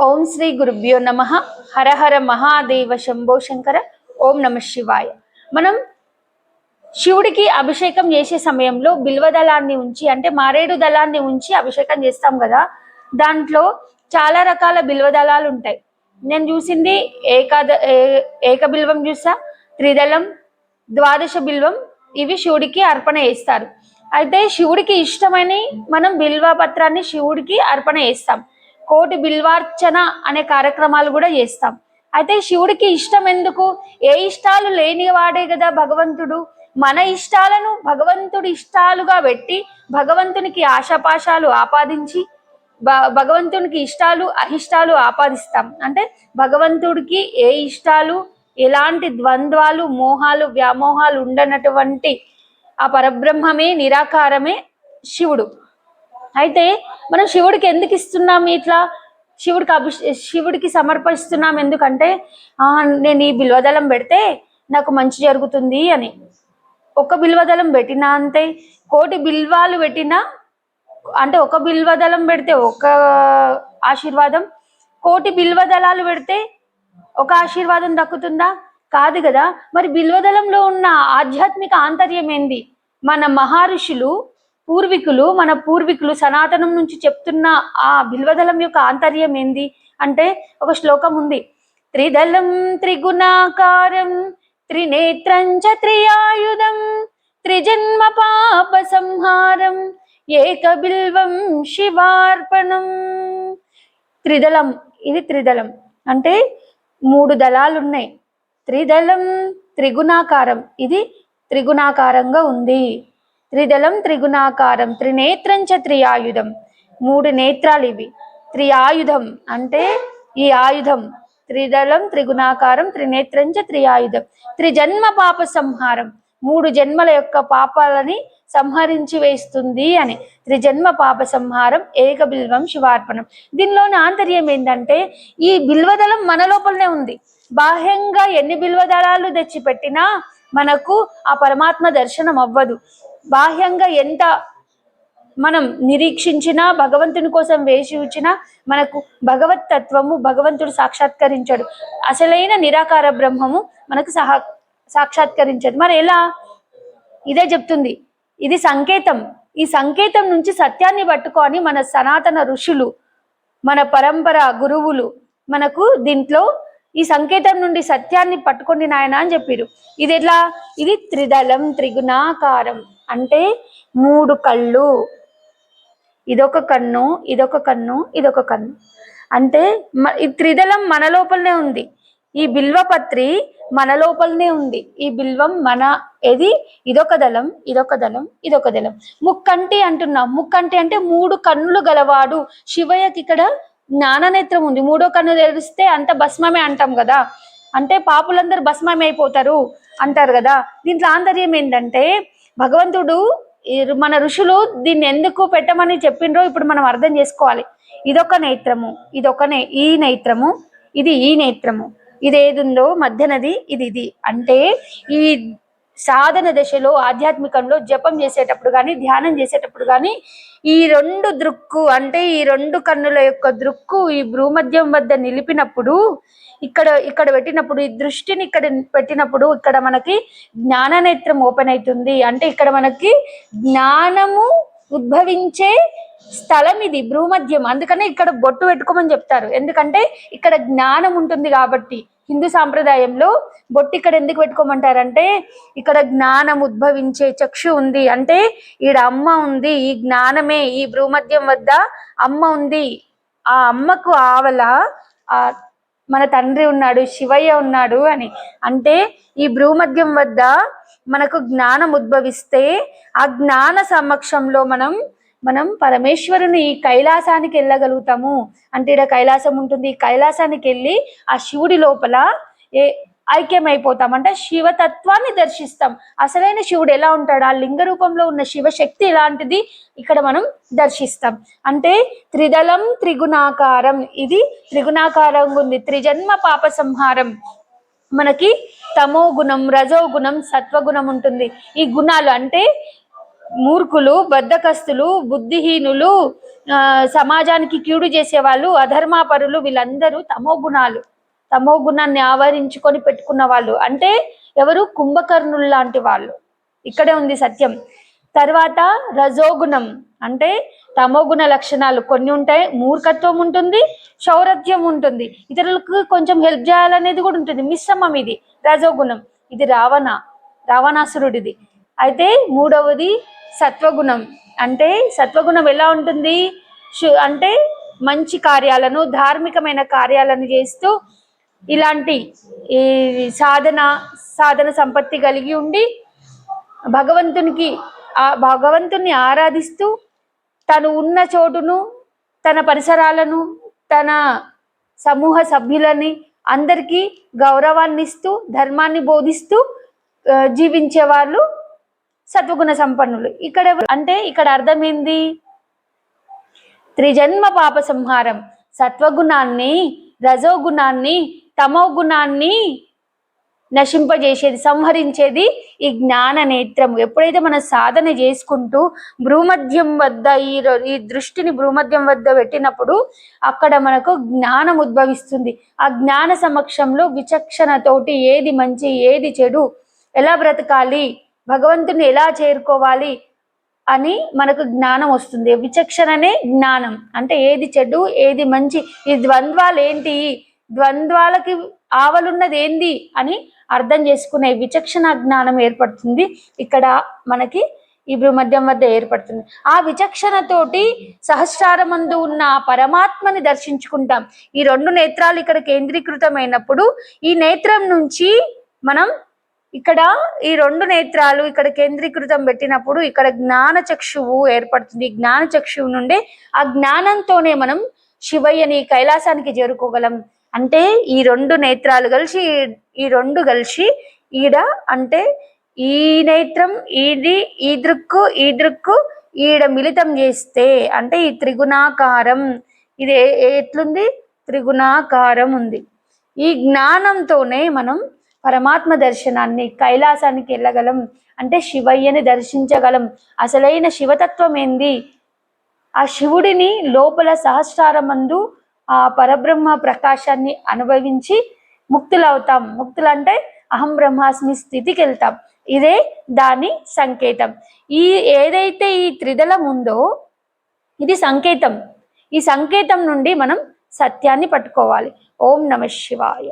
ఓం శ్రీ గురుభ్యో నమ. హర హర మహాదేవ శంభో శంకర. ఓం నమ శివాయ. మనం శివుడికి అభిషేకం చేసే సమయంలో బిల్వ దళాన్ని ఉంచి అంటే మారేడు దళాన్ని ఉంచి అభిషేకం చేస్తాం కదా. దాంట్లో చాలా రకాల బిల్వ దళాలు ఉంటాయి. నేను చూసింది ఏకాద ఏ- ఏక బిల్వం చూసా త్రిదళం ద్వాదశ బిల్వం ఇవి శివుడికి అర్పణ చేస్తారు. అయితే శివుడికి ఇష్టమని మనం బిల్వ పత్రాన్ని శివుడికి అర్పణ చేస్తాం. కోటి బిల్వార్చన అనే కార్యక్రమాలు కూడా చేస్తాం. అయితే శివుడికి ఇష్టం ఎందుకు? ఏ ఇష్టాలు లేని వాడే కదా భగవంతుడు? మన ఇష్టాలను భగవంతుడి ఇష్టాలుగా పెట్టి భగవంతునికి ఆశాపాశాలు ఆపాదించి భ- భగవంతునికి ఇష్టాలు అహిష్టాలు ఆపాదిస్తాం. అంటే భగవంతుడికి ఏ ఇష్టాలు ఎలాంటి ద్వంద్వాలు మోహాలు వ్యామోహాలు ఉండనటువంటి ఆ పరబ్రహ్మమే నిరాకారమే శివుడు. అయితే మనం శివుడికి ఎందుకు ఇస్తున్నాం ఇట్లా? శివుడికి అభిషే శివుడికి సమర్పిస్తున్నాం ఎందుకంటే నేను ఈ బిల్వదళం పెడితే నాకు మంచి జరుగుతుంది అని. ఒక బిల్వదళం పెట్టినా అంతే కోటి బిల్వాలు పెట్టినా అంటే ఒక బిల్వదళం పెడితే ఒక ఆశీర్వాదం కోటి బిల్వదళాలు పెడితే ఒక ఆశీర్వాదం దక్కుతుందా? కాదు కదా. మరి బిల్వదళంలో ఉన్న ఆధ్యాత్మిక ఆంతర్యం ఏంది? మన మహర్షులు పూర్వీకులు మన పూర్వీకులు సనాతనం నుంచి చెప్తున్న ఆ బిల్వదళం యొక్క ఆంతర్యం ఏంది? అంటే ఒక శ్లోకం ఉంది. త్రిదళం త్రిగుణాకారం త్రినేత్రం చ త్రియాయుధం త్రిజన్మ పాప సంహారం ఏక బిల్వం శివార్పణం. త్రిదళం ఇది త్రిదళం. అంటే మూడు దళాలు ఉన్నాయి త్రిదళం త్రిగుణాకారం ఇది త్రిగుణాకారంగా ఉంది. త్రిదళం త్రిగుణాకారం త్రినేత్రం చ త్రియాయుధం. మూడు నేత్రాలు ఇవి. త్రియాయుధం అంటే ఈ ఆయుధం. త్రిదళం త్రిగుణాకారం త్రినేత్రం చ త్రియాయుధం. త్రిజన్మ పాప సంహారం. మూడు జన్మల యొక్క పాపాలని సంహరించి వేస్తుంది అని. త్రిజన్మ పాప సంహారం ఏక బిల్వం శివార్పణం. దీనిలోని ఆంతర్యం ఏంటంటే ఈ బిల్వదళం మన లోపలనే ఉంది. బాహ్యంగా ఎన్ని బిల్వదళాలు తెచ్చిపెట్టినా మనకు ఆ పరమాత్మ దర్శనం అవ్వదు బాహ్యంగా ఎంత మనం నిరీక్షించినా భగవంతుని కోసం వేచి ఉంచినా మనకు భగవత్ తత్వము భగవంతుడు సాక్షాత్కరించాడు. అసలైన నిరాకార బ్రహ్మము మనకు సహా సాక్షాత్కరించాడు మరి ఎలా? ఇదే చెప్తుంది. ఇది సంకేతం. ఈ సంకేతం నుంచి సత్యాన్ని పట్టుకొని మన సనాతన ఋషులు మన పరంపర గురువులు మనకు దీంట్లో ఈ సంకేతం నుండి సత్యాన్ని పట్టుకోండి నాయన అని చెప్పారు. ఇది ఎట్లా? ఇది త్రిదళం త్రిగుణాకారం. అంటే మూడు కళ్ళు. ఇదొక కన్ను ఇదొక కన్ను ఇదొక కన్ను. అంటే ఈ త్రిదళం మన లోపలనే ఉంది. ఈ బిల్వపత్రి మన లోపలనే ఉంది. ఈ బిల్వం మన ఏది? ఇదొక దళం ఇదొక దళం ఇదొక దళం. ముక్కంటి అంటున్నాం. ముక్కంటి అంటే మూడు కన్నులు గలవాడు. శివయ్యకి ఇక్కడ జ్ఞాననేత్రం ఉంది. మూడో కన్ను తెరిస్తే అంత భస్మమే అంటాం కదా. అంటే పాపులందరూ భస్మమే అయిపోతారు అంటారు కదా. దీంట్లో ఆంతర్యం ఏంటంటే భగవంతుడు ఈ మన ఋషులు దీన్ని ఎందుకు పెట్టమని చెప్పిండ్రో ఇప్పుడు మనం అర్థం చేసుకోవాలి. ఇదొక నేత్రము ఇదొక నే ఈ నేత్రము ఇది ఈ నేత్రము. ఇది ఏది ఉందో మధ్యనది ఇది ఇది. అంటే ఈ సాధన దశలో ఆధ్యాత్మికంలో జపం చేసేటప్పుడు కానీ ధ్యానం చేసేటప్పుడు కానీ ఈ రెండు దృక్కు అంటే ఈ రెండు కన్నుల యొక్క దృక్కు ఈ భూమధ్యం వద్ద నిలిపినప్పుడు ఇక్కడ ఇక్కడ పెట్టినప్పుడు ఈ దృష్టిని ఇక్కడ పెట్టినప్పుడు ఇక్కడ మనకి జ్ఞాననేత్రం ఓపెన్ అవుతుంది. అంటే ఇక్కడ మనకి జ్ఞానము ఉద్భవించే స్థలం ఇది భ్రూమధ్యం. అందుకనే ఇక్కడ బొట్టు పెట్టుకోమని చెప్తారు. ఎందుకంటే ఇక్కడ జ్ఞానం ఉంటుంది కాబట్టి హిందూ సాంప్రదాయంలో బొట్టు ఇక్కడ ఎందుకు పెట్టుకోమంటారంటే ఇక్కడ జ్ఞానం ఉద్భవించే చక్షు ఉంది అంటే ఈడ అమ్మ ఉంది ఈ జ్ఞానమే ఈ భ్రూమధ్యం వద్ద అమ్మ ఉంది. ఆ అమ్మకు ఆవల ఆ మన తండ్రి ఉన్నాడు శివయ్య ఉన్నాడు అని. అంటే ఈ భ్రూమధ్యం వద్ద మనకు జ్ఞానం ఉద్భవిస్తే ఆ జ్ఞాన సమక్షంలో మనం మనం పరమేశ్వరుని ఈ కైలాసానికి వెళ్ళగలుగుతాము. అంటే ఇక్కడ కైలాసం ఉంటుంది. ఈ కైలాసానికి వెళ్ళి ఆ శివుడి లోపల ఏ ఐక్యమైపోతాం. అంటే శివతత్వాన్ని దర్శిస్తాం. అసలైన శివుడు ఎలా ఉంటాడు? ఆ లింగ రూపంలో ఉన్న శివశక్తి ఎలాంటిది? ఇక్కడ మనం దర్శిస్తాం. అంటే త్రిదళం త్రిగుణాకారం. ఇది త్రిగుణాకారంగా ఉంది. త్రిజన్మ పాప సంహారం. మనకి తమో గుణం రజో గుణం సత్వగుణం ఉంటుంది. ఈ గుణాలు అంటే మూర్ఖులు బద్ధకస్తులు బుద్ధిహీనులు సమాజానికి సమాజానికి కీడు చేసేవాళ్ళు అధర్మాపరులు వీళ్ళందరూ తమో గుణాలు. తమో గుణాన్ని ఆవరించుకొని పెట్టుకున్న వాళ్ళు. అంటే ఎవరు? కుంభకర్ణులు లాంటి వాళ్ళు. ఇక్కడే ఉంది సత్యం. తర్వాత రజోగుణం. అంటే తమోగుణ లక్షణాలు కొన్ని ఉంటాయి మూర్ఖత్వం ఉంటుంది శౌరథ్యం ఉంటుంది. ఇతరులకు కొంచెం హెల్ప్ చేయాలనేది కూడా ఉంటుంది. మిశ్రమం ఇది రజోగుణం. ఇది రావణ రావణాసురుడిది. అయితే మూడవది సత్వగుణం. అంటే సత్వగుణం ఎలా ఉంటుంది? అంటే మంచి కార్యాలను ధార్మికమైన కార్యాలను చేస్తూ ఇలాంటి ఈ సాధన సాధన సంపత్తి కలిగి ఉండి భగవంతునికి ఆ భగవంతుని ఆరాధిస్తూ తను ఉన్న చోటును తన పరిసరాలను తన సమూహ సభ్యులని అందరికీ గౌరవాన్ని ఇస్తూ ధర్మాన్ని బోధిస్తూ జీవించే వాళ్ళు సత్వగుణ సంపన్నులు. ఇక్కడ అంటే ఇక్కడ అర్థం ఏంది త్రిజన్మ పాప సంహారం సత్వగుణాన్ని రజోగుణాన్ని తమో గుణాన్ని నశింపజేసేది సంహరించేది ఈ జ్ఞాన నేత్రము. ఎప్పుడైతే మనం సాధన చేసుకుంటూ భ్రూమధ్యం వద్ద ఈ ఈ దృష్టిని భ్రూమధ్యం వద్ద పెట్టినప్పుడు అక్కడ మనకు జ్ఞానం ఉద్భవిస్తుంది. ఆ జ్ఞాన సమక్షంలో విచక్షణతోటి ఏది మంచి ఏది చెడు ఎలా బ్రతకాలి భగవంతుని ఎలా చేరుకోవాలి అని మనకు జ్ఞానం వస్తుంది. విచక్షణనే జ్ఞానం. అంటే ఏది చెడు ఏది మంచి ఈ ద్వంద్వాలు ఏంటి ద్వంద్వాలకి ఆవలున్నది ఏంది అని అర్థం చేసుకునే విచక్షణ జ్ఞానం ఏర్పడుతుంది. ఇక్కడ మనకి ఈ భూమధ్యం వద్ద ఏర్పడుతుంది. ఆ విచక్షణతోటి సహస్రారమందు ఉన్న పరమాత్మని దర్శించుకుంటాం. ఈ రెండు నేత్రాలు ఇక్కడ కేంద్రీకృతమైనప్పుడు ఈ నేత్రం నుంచి మనం ఇక్కడ ఈ రెండు నేత్రాలు ఇక్కడ కేంద్రీకృతం పెట్టినప్పుడు ఇక్కడ జ్ఞాన చక్షువు ఏర్పడుతుంది. జ్ఞాన చక్షువు నుండి ఆ జ్ఞానంతోనే మనం శివయ్యని కైలాసానికి చేరుకోగలం. అంటే ఈ రెండు నేత్రాలు కలిసి ఈ రెండు కలిసి ఈడ అంటే ఈ నేత్రం ఇది ఈ దృక్కు ఈ దృక్కు ఈడ మిళితం చేస్తే అంటే ఈ త్రిగుణాకారం. ఇది ఎట్లుంది? త్రిగుణాకారం ఉంది. ఈ జ్ఞానంతోనే మనం పరమాత్మ దర్శనాన్ని కైలాసానికి వెళ్ళగలం. అంటే శివయ్యని దర్శించగలం. అసలైన శివతత్వం ఏంది? ఆ శివుడిని లోపల సహస్రారమందు ఆ పరబ్రహ్మ ప్రకాశాన్ని అనుభవించి ముక్తులవుతాం. ముక్తులంటే అహం బ్రహ్మాస్మి స్థితికి వెళ్తాం ఇదే దాని సంకేతం. ఈ ఏదైతే ఈ త్రిదళం ఉందో ఇది సంకేతం. ఈ సంకేతం నుండి మనం సత్యాన్ని పట్టుకోవాలి. ఓం నమ శివాయ.